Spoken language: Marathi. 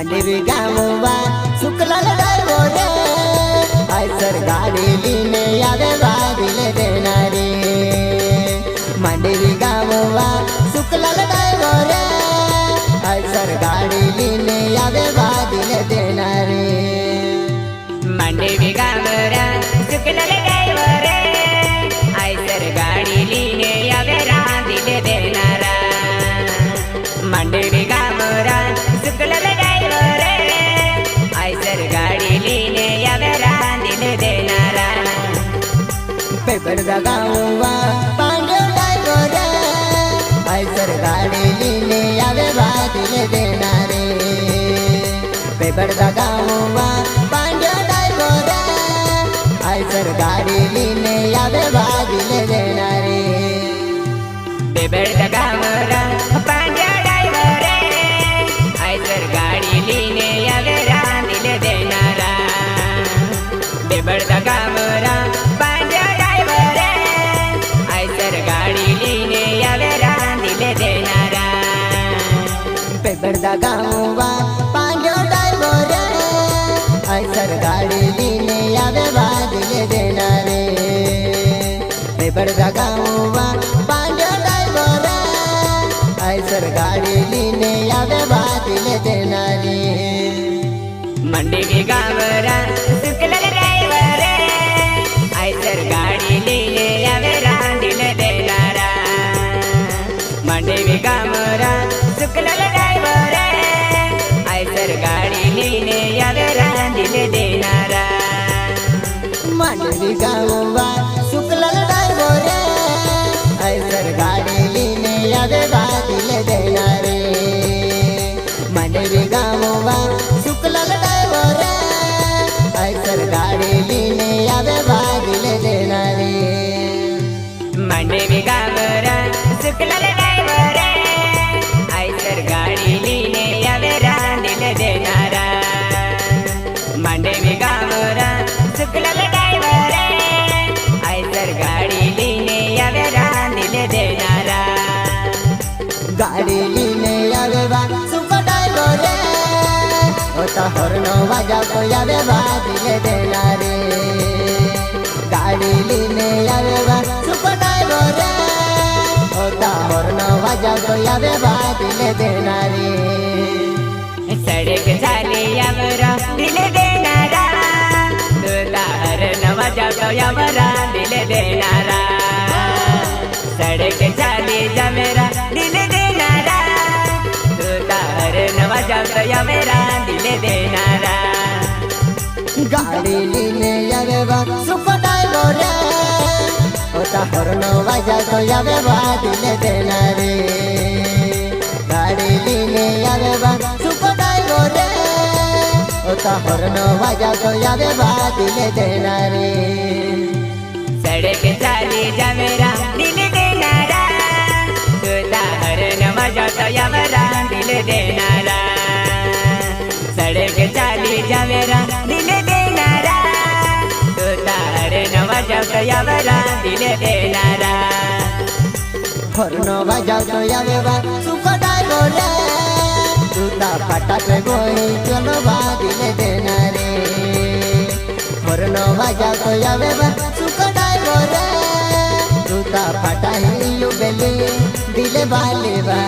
मांडवी गावा सुकला आयसर गाडी दिने यावे बाबीले देणारे. मांडवी गावा सुकला आयसर गाडी दिने यावे बाबीले देणारे. मांडवी गावरा सुकला पडदा गाडी लिहिले यावे बादले देणारे. पेपडदा गावा पांडव आयसर गाडी लिहिले यावे बादले देणारे. पेपडदा गावा पेपरदा गावा पांढ्यो डायलो रे आयसर गाडी लिने यावे वाजले देणारे. पेपरदा गावा पांढ्यो डायलो रे आयसर गाडी लिने यावे वाजले देणारे. मंडे गा गाऊवा सुकलल डायबोरे चा हरण वाजा यावे बाबीले देणारे. गाडी लिने यावे बा सुपनाय बोरे होता हरण वाजा यावे देणारे. सडक झाली यावरा दिले देणारा. तुला हरण वाजा यावरा दिले देणारा. सडक झाले वाजा यावेरा देणारा गाडी लिने यावे बा सुख डायलो रे होता हरण वाजातो यावे बा दिले देणारे गाडी लिने यावे बा सुख डायलो रे होता हरण वाजातो यावे बा दिले देणारे सडक चाली जावेरा दिले देणारा तुला हरण वाजातो यावे रा दिले देणारे वाजवतो या वेळा दिले देणारा हॉर्न वाजवतो या वेळा सुखदाय बोले तुला फटाके गोळी चलवा दिले देणारे हॉर्न वाजवतो या वेळा सुखदाय बोले तुला फटाही युबेली दिले बालेवा